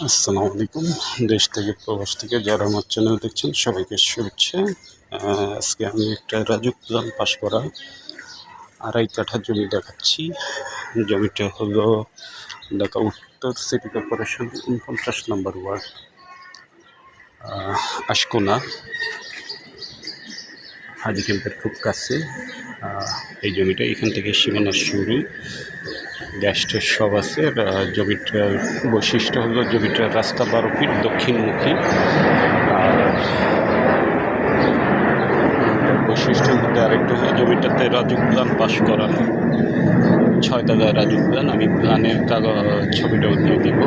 আসসালামু আলাইকুম। দেশ থেকে প্রবাস থেকে যারা আমার চ্যানেল দেখছেন, সবাইকে শুভেচ্ছা। আজকে আমি একটা রাজুক প্ল্যান পাশ করা আড়াই কাঠা জমি দেখাচ্ছি। জমিটা হলো ঢাকা উত্তর সিটি কর্পোরেশন উনপঞ্চাশ নম্বর ওয়ার্ড আশকোনা। হাজি ক্যাম্পের খুব কাছে। এই জমিটা এখান থেকে সীমানা শুরু। গ্যাসটের সব আছে। জমিটার বৈশিষ্ট্য হলো জমিটার রাস্তা বারো ফিট দক্ষিণমুখী। আর বৈশিষ্ট্যের মধ্যে আরেকটা হলো জমিটাতে রাজুক প্ল্যান পাশ করানো। ছয় দাদায় রাজুক প্ল্যান, আমি প্ল্যানের কাগজ ছবিটাও দিয়ে দিব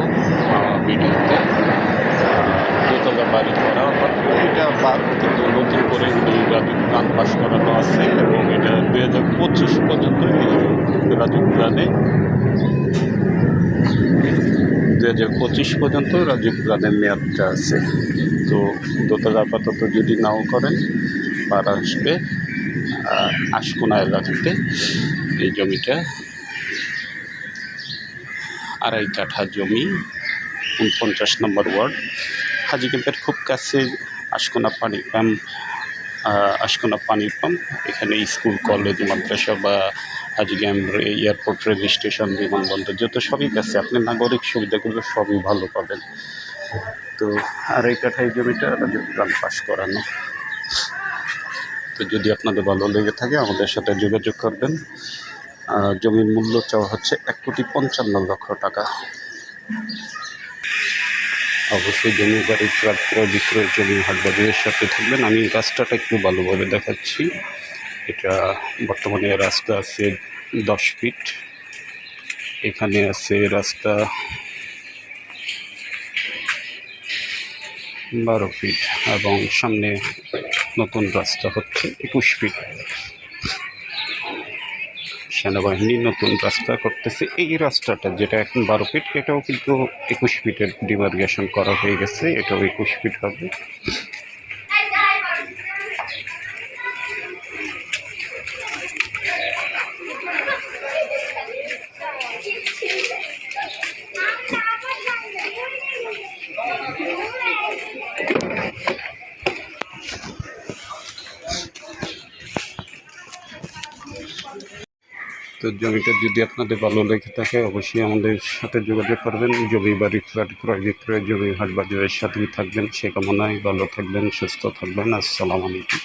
ভিডিওতে। দোতলা বাড়ি করা এটা বাদ কিন্তু নতুন করে পাশ করানো আছে এবং এটা দুই হাজার পঁচিশ পর্যন্ত প্ল্যানে দু হাজার পঁচিশ পর্যন্ত রাজীব মেয়াদটা আছে। তো দোতলা আপাতত যদি নাও করেন, পার আসবে আশকোনা এলাকাতে এই জমিটা। আড়াই কাঠা জমি, উনপঞ্চাশ নম্বর ওয়ার্ড। হাজি ক্যাম্পের খুব কাছে আশকোনা পানি পাম্প আশকোনা পানির পাম্প এখানে স্কুল কলেজ মাদ্রাসা বা হাজি ক্যাম্প এয়ারপোর্ট রেল স্টেশন বিমানবন্দর, যত সবই কাছে আপনি নাগরিক সুবিধাগুলো সবই ভালো পাবেন। তো আর এই এই জমিটা প্ল্যান পাস করানো। তো যদি আপনাদের ভালো লেগে থাকে, আমাদের সাথে যোগাযোগ করবেন। জমির মূল্য চাওয়া হচ্ছে এক কোটি পঞ্চান্ন লক্ষ টাকা। অবশ্যই জমি বাড়ি ক্রয় ক্রয় বিক্রয় জমি হাট বাজারের সাথে থাকবেন। আমি রাস্তাটা একটু ভালোভাবে দেখাচ্ছি। এটা বর্তমানে রাস্তা আছে দশ ফিট। এখানে আছে রাস্তা বারো ফিট এবং সামনে নতুন রাস্তা হচ্ছে একুশ ফিট। সেনাবাহিনী নতুন রাস্তা করতেছে। এই রাস্তাটা যেটা এখন বারো ফিট এটাও কিন্তু একুশ ফিটের ডিমার্গেশন করা হয়ে গেছে, এটাও একুশ ফিট হবে। তো জমিটা যদি আপনাদের ভালো লেগে থাকে, অবশ্যই আমাদের সাথে যোগাযোগ করবেন। জমি বাড়ি ফ্ল্যাট ক্রয় বিক্রয়, জমি হাট বাজারের সাথেই থাকবেন। সে কামনায় ভালো থাকবেন, সুস্থ থাকবেন। আসসালামু আলাইকুম।